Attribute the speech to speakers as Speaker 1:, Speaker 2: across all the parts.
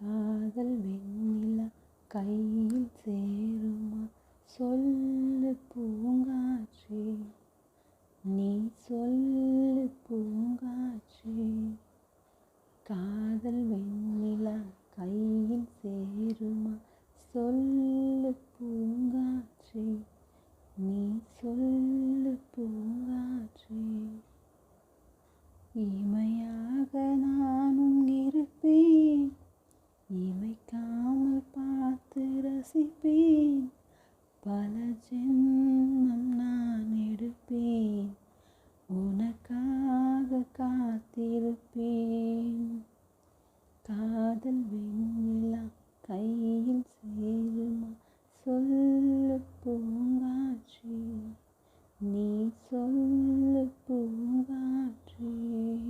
Speaker 1: காதல் வெண்ணிலா கையில் சேருமா? சொல்லு பூங்காற்றே. நீ சொல்லு பூங்காற்றே. காதல் வெண்ணிலா கையில் சேருமா? சொல்லு பூங்காற்றே நீ சொல்லு பூங்காற்றே இமையாக நானும் இருப்பேன் இமைக்காமல் பார்த்து ரசிப்பேன் பல ஜென்மம் நான் எடுப்பேன். உனக்காக காத்திருப்பேன். காதல் வெண்ணிலா கையில் சேருமா? சொல்லு பூங்காற்றி. நீ சொல்லு பூங்காற்றி.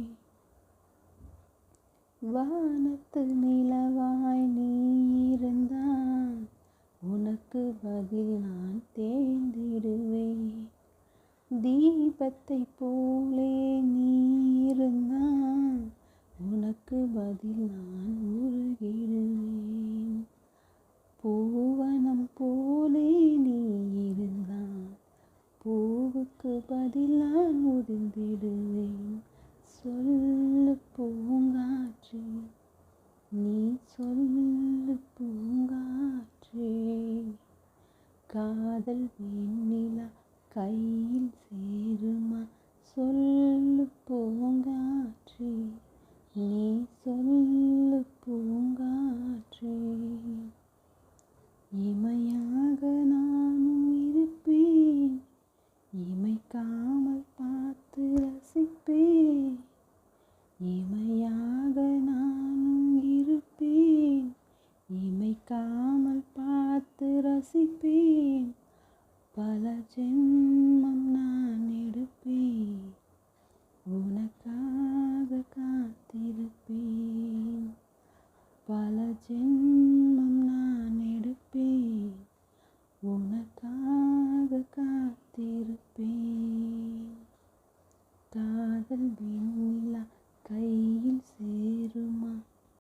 Speaker 1: வானத்து நிலவாய் நீ இருந்தால் உனக்கு பதில் நான் தேர்ந்திடுவேன். தீபத்தை போலே நீ இருந்தால் உனக்கு பதில் நான் உருகிடுவேன் பூவனம் போலே நீ இருந்தால் பூவுக்கு பதில் நான் உதிர்ந்திடுவேன். சொல்லு பூங்காற்று நீ சொல்லு பூங்காற்றே காதல் வெண்ணிலா கையில் சேருமா? சொல்லு பூங்காற்றே. நீ சொல்லு பூங்காற்றே. இமையாக நானும் இருப்பேன். இமைக்காமல் பார்த்து ரசிப்பேன். இமையாக நானும் இருப்பேன். இமைக்காமல் பார்த்து வாசிப்பேன். பல ஜென்மம் நான் எடுப்பேன். உனக்காக காத்திருப்பேன். பல ஜென்மம் நான் எடுப்பேன். உனக்காக காத்திருப்பேன். காதல் வெண்ணிலா கையில் சேருமா?